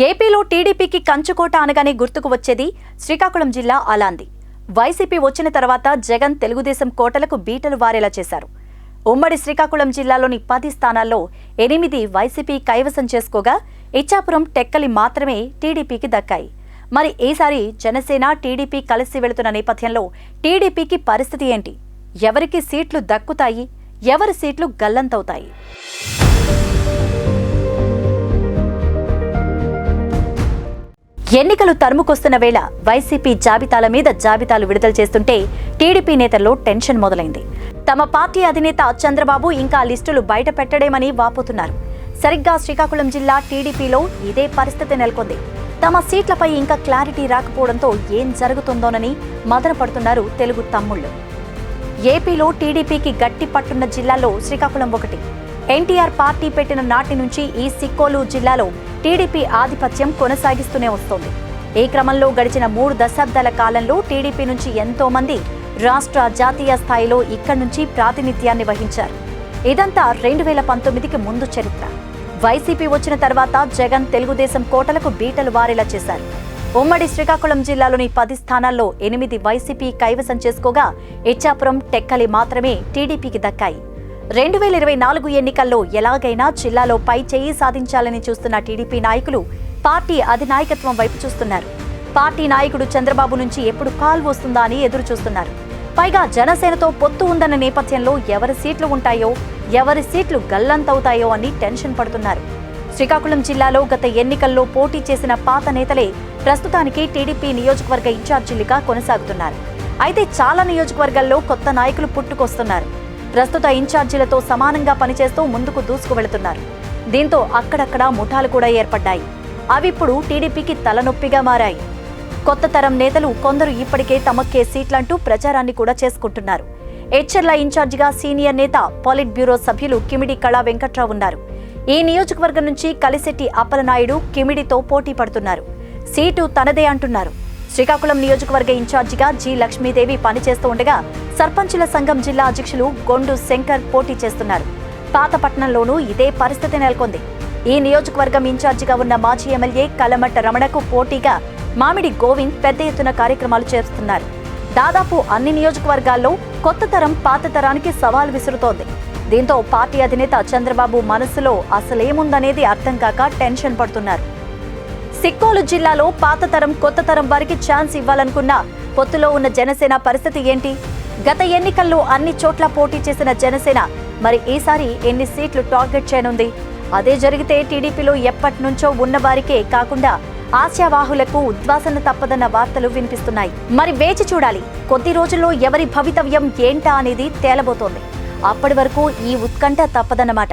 ఏపీలో టీడీపీకి కంచుకోట అనగానే గుర్తుకు వచ్చేది శ్రీకాకుళం జిల్లా అలాంది వైసీపీ వచ్చిన తర్వాత జగన్ తెలుగుదేశం కోటలకు బీటలు వారేలా చేశారు. ఉమ్మడి శ్రీకాకుళం జిల్లాలోని పది స్థానాల్లో ఎనిమిది వైసీపీ కైవసం చేసుకోగా ఇచ్చాపురం టెక్కలి మాత్రమే టీడీపీకి దక్కాయి. మరి ఈసారి జనసేన టీడీపీ కలిసి వెళుతున్న నేపథ్యంలో టీడీపీకి పరిస్థితి ఏంటి? ఎవరికి సీట్లు దక్కుతాయి? ఎవరి సీట్లు గల్లంతవుతాయి? ఎన్నికలు తరుముకొస్తున్న వేళ వైసీపీ జాబితాల మీద జాబితాలు విడుదల చేస్తుంటే టీడీపీ నేతల్లో టెన్షన్ మొదలైంది. తమ పార్టీ అధినేత చంద్రబాబు ఇంకా లిస్టులు బయట పెట్టడేమని వాపోతున్నారు. సరిగ్గా శ్రీకాకుళం జిల్లా టీడీపీలో ఇదే పరిస్థితి నెలకొంది. తమ సీట్లపై ఇంకా క్లారిటీ రాకపోవడంతో ఏం జరుగుతుందోనని మదన పడుతున్నారు తెలుగు తమ్ముళ్ళు. ఏపీలో టీడీపీకి గట్టి పట్టున్న జిల్లాలో శ్రీకాకుళం ఒకటి. ఎన్టీఆర్ పార్టీ పెట్టిన నాటి నుంచి ఈ సిక్కోలు జిల్లాలో టీడీపీ ఆధిపత్యం కొనసాగిస్తూనే వస్తోంది. ఈ క్రమంలో గడిచిన మూడు దశాబ్దాల కాలంలో టీడీపీ నుంచి ఎంతో మంది రాష్ట్ర జాతీయ స్థాయిలో ఇక్కడి నుంచి ప్రాతినిధ్యాన్ని వహించారు. ఇదంతా రెండు వేల పంతొమ్మిదికి ముందు చరిత్ర. వైసీపీ వచ్చిన తర్వాత జగన్ తెలుగుదేశం కోటలకు బీటలు వారేలా చేశారు. ఉమ్మడి శ్రీకాకుళం జిల్లాలోని పది స్థానాల్లో ఎనిమిది వైసీపీ కైవసం చేసుకోగా ఇచ్చాపురం టెక్కలి మాత్రమే టీడీపీకి దక్కాయి. రెండు వేల ఇరవై నాలుగు ఎన్నికల్లో ఎలాగైనా జిల్లాలో పై చేయి సాధించాలని చూస్తున్న టీడీపీ నాయకులు పార్టీ అధినాయకత్వం వైపు చూస్తున్నారు. పార్టీ నాయకుడు చంద్రబాబు నుంచి ఎప్పుడు కాల్ వస్తుందా అని ఎదురు చూస్తున్నారు. పైగా జనసేనతో పొత్తు ఉందన్న నేపథ్యంలో ఎవరి సీట్లు ఉంటాయో ఎవరి సీట్లు గల్లంతవుతాయో అని టెన్షన్ పడుతున్నారు. శ్రీకాకుళం జిల్లాలో గత ఎన్నికల్లో పోటీ చేసిన పాత నేతలే ప్రస్తుతానికి టీడీపీ నియోజకవర్గ ఇన్ఛార్జీలుగా కొనసాగుతున్నారు. అయితే చాలా నియోజకవర్గాల్లో కొత్త నాయకులు పుట్టుకొస్తున్నారు. ప్రస్తుత ఇన్ఛార్జీలతో సమానంగా పనిచేస్తూ ముందుకు దూసుకు వెళుతున్నారు దీంతో అక్కడక్కడ ముఠాలు కూడా ఏర్పడ్డాయి. అవిప్పుడు టీడీపీకి తలనొప్పిగా మారాయి. కొత్త తరం నేతలు కొందరు ఇప్పటికే తమక్కే సీట్లంటూ ప్రచారాన్ని కూడా చేసుకుంటున్నారు. హెచ్ఎర్ల ఇన్ఛార్జిగా సీనియర్ నేత పాలిట్ బ్యూరో సభ్యులు కిమిడి కళా వెంకట్రావు ఉన్నారు. ఈ నియోజకవర్గం నుంచి కలిశెట్టి అప్పలనాయుడు కిమిడితో పోటీ పడుతున్నారు. సీటు తనదే అంటున్నారు. శ్రీకాకుళం నియోజకవర్గ ఇన్ఛార్జిగా జి లక్ష్మీదేవి పనిచేస్తూ ఉండగా సర్పంచుల సంఘం జిల్లా అధ్యక్షులు గొండు శంకర్ పోటీ చేస్తున్నారు. పాతపట్నంలోనూ ఇదే పరిస్థితి నెలకొంది. ఈ నియోజకవర్గం ఇన్ఛార్జిగా ఉన్న మాజీ ఎమ్మెల్యే కలమట్ట రమణకు పోటీగా మామిడి గోవింద్ పెద్ద ఎత్తున కార్యక్రమాలు చేస్తున్నారు. దాదాపు అన్ని నియోజకవర్గాల్లో కొత్త తరం పాత తరానికి సవాల్ విసురుతోంది. దీంతో పార్టీ అధినేత చంద్రబాబు మనసులో అసలేముందనేది అర్థం కాక టెన్షన్ పడుతున్నారు. సిక్కోలు జిల్లాలో పాత తరం కొత్త తరం వారికి ఛాన్స్ ఇవ్వాలనుకున్న పొత్తులో ఉన్న జనసేన పరిస్థితి ఏంటి? గత ఎన్నికల్లో అన్ని చోట్ల పోటీ చేసిన జనసేన మరి ఈసారి ఎన్ని సీట్లు టార్గెట్ చేయనుంది? అదే జరిగితే టీడీపీలో ఎప్పటి నుంచో ఉన్న వారికే కాకుండా ఆశావాహులకు ఉద్వాసన తప్పదన్న వార్తలు వినిపిస్తున్నాయి. మరి వేచి చూడాలి కొద్ది రోజుల్లో ఎవరి భవితవ్యం ఏంటా అనేది తేలబోతోంది. అప్పటి వరకు ఈ ఉత్కంఠ తప్పదన్నమాట.